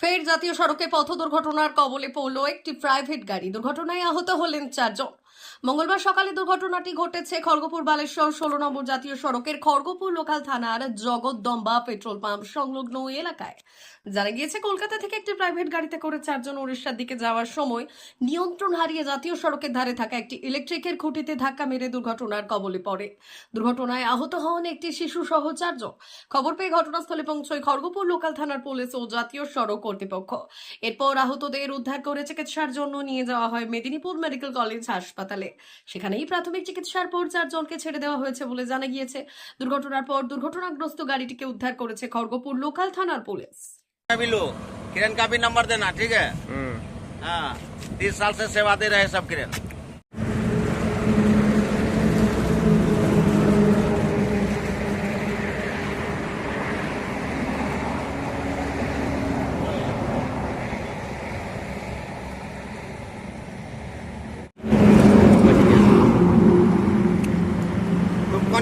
ফের জাতীয় সড়কে পথ দুর্ঘটনার কবলে পড়ল একটি প্রাইভেট গাড়ি। দুর্ঘটনায় আহত হলেন চারজন। মঙ্গলবার সকালে দুর্ঘটনাটি ঘটেছে খড়গপুর বালেশ্বর ষোলো নম্বর জাতীয় সড়কের খড়গপুর লোকাল থানার জগৎদম্বা পেট্রোল পাম্প সংলগ্ন এলাকায়। জানা গিয়েছে, কলকাতা থেকে একটি প্রাইভেট গাড়িতে করে চারজন উড়িষ্যার দিকে যাওয়ার সময় নিয়ন্ত্রণ হারিয়ে জাতীয় সড়কের ধারে থাকা একটি ইলেকট্রিকের খুঁটিতে ধাক্কা মেরে দুর্ঘটনার কবলে পড়ে। দুর্ঘটনায় আহত হন একটি শিশু সহ চারজন। খবর পেয়ে ঘটনাস্থলে পৌঁছয় খড়গপুর লোকাল থানার পুলিশ ও জাতীয় সড়ক কর্তৃপক্ষ। এরপর আহতদের উদ্ধার করে চিকিৎসার জন্য নিয়ে যাওয়া হয় মেদিনীপুর মেডিকেল কলেজ হাসপাতালে। সেখানেই প্রাথমিক চিকিৎসার পর চারজনকে ছেড়ে দেওয়া হয়েছে বলে জানা গিয়েছে দুর্ঘটনার পর দুর্ঘটনাগ্রস্ত গাড়িটিকে উদ্ধার করেছে খড়গপুর লোকাল থানার पुलिस भी लो किरण का भी नंबर देना ठीक है हाँ तीस साल से सेवा दे रहे हैं सब किरण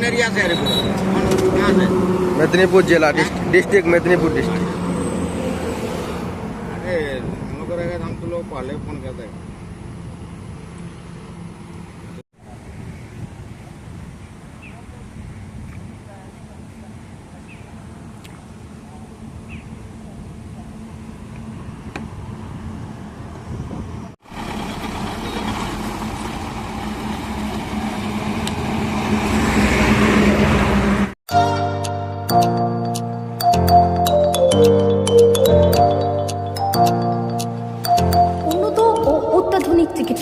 एरिया से से? मेदिनीपुर जिला डिस्ट्रिक्ट मेदनीपुर डिस्ट्रिक्ट। अरे हम तो लोग पहले फ़ोन करते हैं।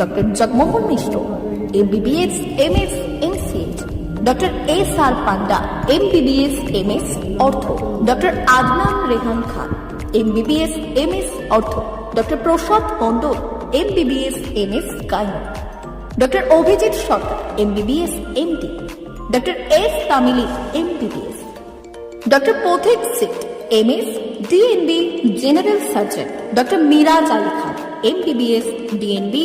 doctor Jagmohan Mishra MBBS MS MCh doctor S R Panda MBBS MS ortho doctor Adnan Rehan Khan MBBS MS ortho doctor Prasad Mandal MBBS MS gyne doctor Abhijit Sarkar MBBS MD doctor S Tamili MBBS doctor Pathik Sit MS DNB general surgeon doctor Miraj Ali Khan MBBS DNB